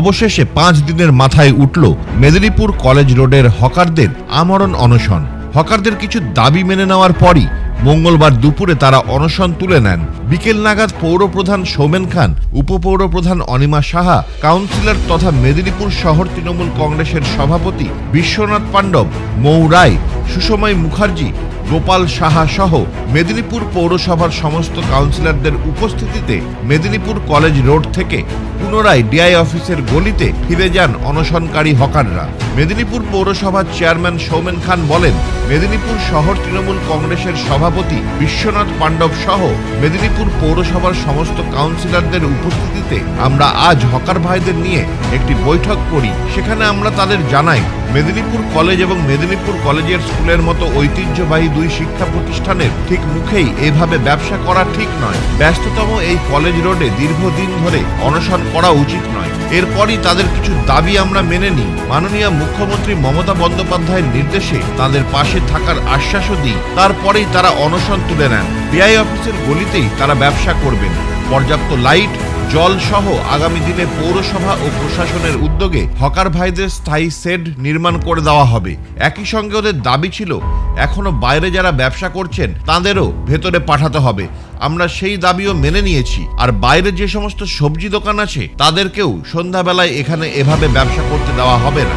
অবশেষে পাঁচ দিনের মাথায় উঠল মেদিনীপুর কলেজ রোডের হকারদের আমরণ অনশন। হকারদের কিছু দাবি মেনে নেওয়ার পরই মঙ্গলবার দুপুরে তারা অনশন তুলে নেন। বিকেল নাগাদ পৌরপ্রধান সৌমেন খান, উপপৌরপ্রধান অনিমা সাহা, কাউন্সিলর তথা মেদিনীপুর শহর তৃণমূল কংগ্রেসের সভাপতি বিশ্বনাথ পাণ্ডব, মৌ রায় সুষময় মুখার্জি গোপাল সাহা সহ মেদিনীপুর পৌরসভার সমস্ত কাউন্সিলরদের উপস্থিতিতে মেদিনীপুর কলেজ রোড থেকে পুনরায় ডিআই অফিসের গলিতে ফিরে যান অনশনকারী হকাররা। মেদিনীপুর পৌরসভার চেয়ারম্যান সৌমেন খান বলেন, মেদিনীপুর শহর তৃণমূল কংগ্রেসের সভাপতি বিশ্বনাথ পাণ্ডব সহ মেদিনীপুর পৌরসভার সমস্ত কাউন্সিলরদের উপস্থিতিতে আমরা আজ হকার ভাইদের নিয়ে একটি বৈঠক করি। সেখানে আমরা তাদের জানাই মেদিনীপুর কলেজ এবং মেদিনীপুর কলেজের স্কুলের মতো ঐতিহ্যবাহী দুই শিক্ষা প্রতিষ্ঠানের ঠিক মুখেই এভাবে ব্যবসা করা ঠিক নয়। ব্যস্ততম এই কলেজ রোডে দীর্ঘদিন ধরে অনশন করা উচিত নয়। এরপরই তাদের কিছু দাবি আমরা মেনে নিই। মাননীয় মুখ্যমন্ত্রী মমতা বন্দ্যোপাধ্যায়ের নির্দেশে তাদের পাশে থাকার আশ্বাসও দিই। তারপরেই তারা অনশন তুলে নেন। ডিআই অফিসের গলিতেই তারা ব্যবসা করবেন। পর্যাপ্ত লাইট জল সহ আগামী দিনে পৌরসভা ও প্রশাসনের উদ্যোগে হকার ভাইদের স্থায়ী শেড নির্মাণ করে দেওয়া হবে। একই সঙ্গে ওদের দাবি ছিল এখনও বাইরে যারা ব্যবসা করছেন, তাদেরও ভেতরে পাঠাতে হবে। আমরা সেই দাবিও মেনে নিয়েছি। আর বাইরে যে সমস্ত সবজি দোকান আছে, তাদেরকেও সন্ধ্যাবেলায় এখানে এভাবে ব্যবসা করতে দেওয়া হবে না।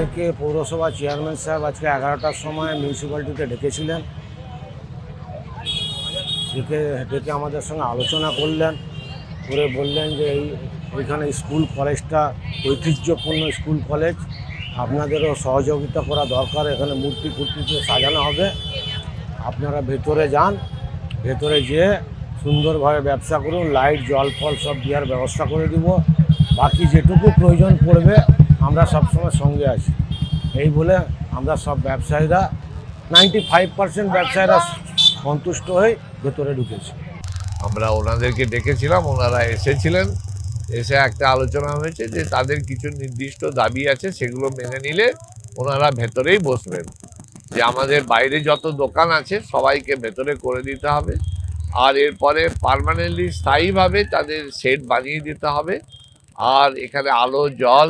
আমাদেরকে পৌরসভা চেয়ারম্যান সাহেব আজকে এগারোটার সময় মিউনিসিপ্যালিটিতে ডেকেছিলেন। ডেকে ডেকে আমাদের সঙ্গে আলোচনা করলেন। করে বললেন যে এই, এখানে স্কুল কলেজটা ঐতিহ্যপূর্ণ স্কুল কলেজ। আপনাদেরও সহযোগিতা করা দরকার। এখানে মূর্তি ফুর্তি দিয়ে সাজানো হবে। আপনারা ভেতরে যান। ভেতরে যেয়ে সুন্দরভাবে ব্যবসা করুন। লাইট, জল, ফল সব দেওয়ার ব্যবস্থা করে দিব। বাকি যেটুকু প্রয়োজন পড়বে আমরা সবসময় সঙ্গে আছি। এই বলে আমরা সব ব্যবসায়ীরা নাইনটি ফাইভ পার্সেন্ট ব্যবসায়ীরা সন্তুষ্ট হয়ে ভেতরে ঢুকেছে। আমরা ওনাদেরকে ডেকেছিলাম, ওনারা এসেছিলেন, এসে একটা আলোচনা হয়েছে যে তাদের কিছু নির্দিষ্ট দাবি আছে, সেগুলো মেনে নিলে ওনারা ভেতরেই বসবেন। যে আমাদের বাইরে যত দোকান আছে, সবাইকে ভেতরে করে দিতে হবে। আর এরপরে পার্মানেন্টলি স্থায়ীভাবে তাদের সেট বানিয়ে দিতে হবে। আর এখানে আলো, জল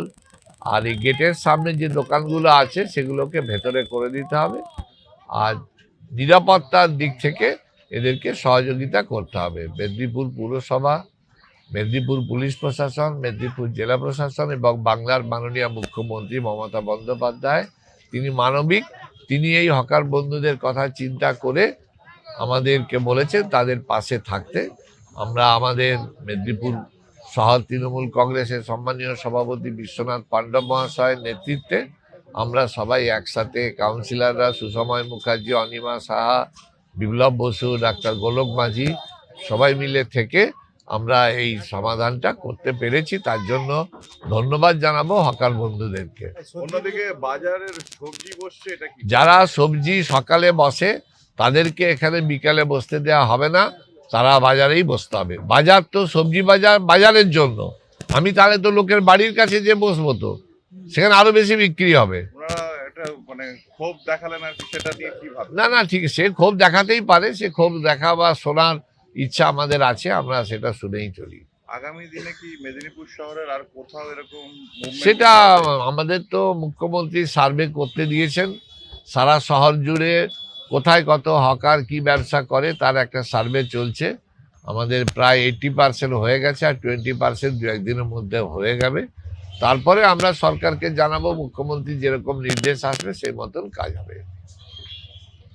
আর এই গেটের সামনে যে দোকানগুলো আছে, সেগুলোকে ভেতরে করে দিতে হবে। আর নিরাপত্তার দিক থেকে এদেরকে সহযোগিতা করতে হবে। মেদিনীপুর পুরসভা, মেদিনীপুর পুলিশ প্রশাসন, মেদিনীপুর জেলা প্রশাসন এবং বাংলার মাননীয় মুখ্যমন্ত্রী মমতা বন্দ্যোপাধ্যায়, তিনি মানবিক, তিনি এই হকার বন্ধুদের কথা চিন্তা করে আমাদেরকে বলেছেন, তাদের পাশে থাকতে। আমরা আমাদের মেদিনীপুর শহর তৃণমূল কংগ্রেসের সম্মানীয় সভাপতি বিশ্বনাথ পাণ্ডব মহাশয়ের নেতৃত্বে আমরা সবাই একসাথে কাউন্সিলররা সুসময় মুখার্জি অনিমা সাহা বিপ্লব বসু ডাক্তার গোলক মাঝি সবাই মিলে থেকে আমরা এই সমাধানটা করতে পেরেছি। তার জন্য ধন্যবাদ জানাব হকার বন্ধুদেরকে। অন্যদিকে বাজারের সবজি বসছে এটা যারা সবজি সকালে বসে তাদেরকে এখানে বিকালে বসতে দেওয়া হবে না। তারা বাজারেই বসতে হবে বাজার তো সবজি বাজার বাজারের জন্য। আমি তাহলে তো লোকের বাড়ির কাছে যে বসবো তো সেখানে আরও বেশি বিক্রি হবে। মানে না না ঠিক সে ক্ষোভ দেখাতেই পারে সে ক্ষোভ দেখা বা শোনার ইচ্ছা আমাদের আছে আমরা সেটা শুনেই চলি। আগামী দিনে কি মেদিনীপুর শহরের আর কোথাও এরকম সেটা আমাদের তো মুখ্যমন্ত্রী সার্ভে করতে দিয়েছেন। সারা শহর জুড়ে কোথায় কত হকার কি ব্যবসা করে তার একটা সার্ভে চলছে। আমাদের প্রায় এইটটি পার্সেন্ট হয়ে গেছে আর টোয়েন্টি পার্সেন্ট দু একদিনের মধ্যে হয়ে যাবে। তারপরে আমরা সরকারকে জানাব, মুখ্যমন্ত্রী যেরকম নির্দেশ আসবে সেই মতন কাজ হবে।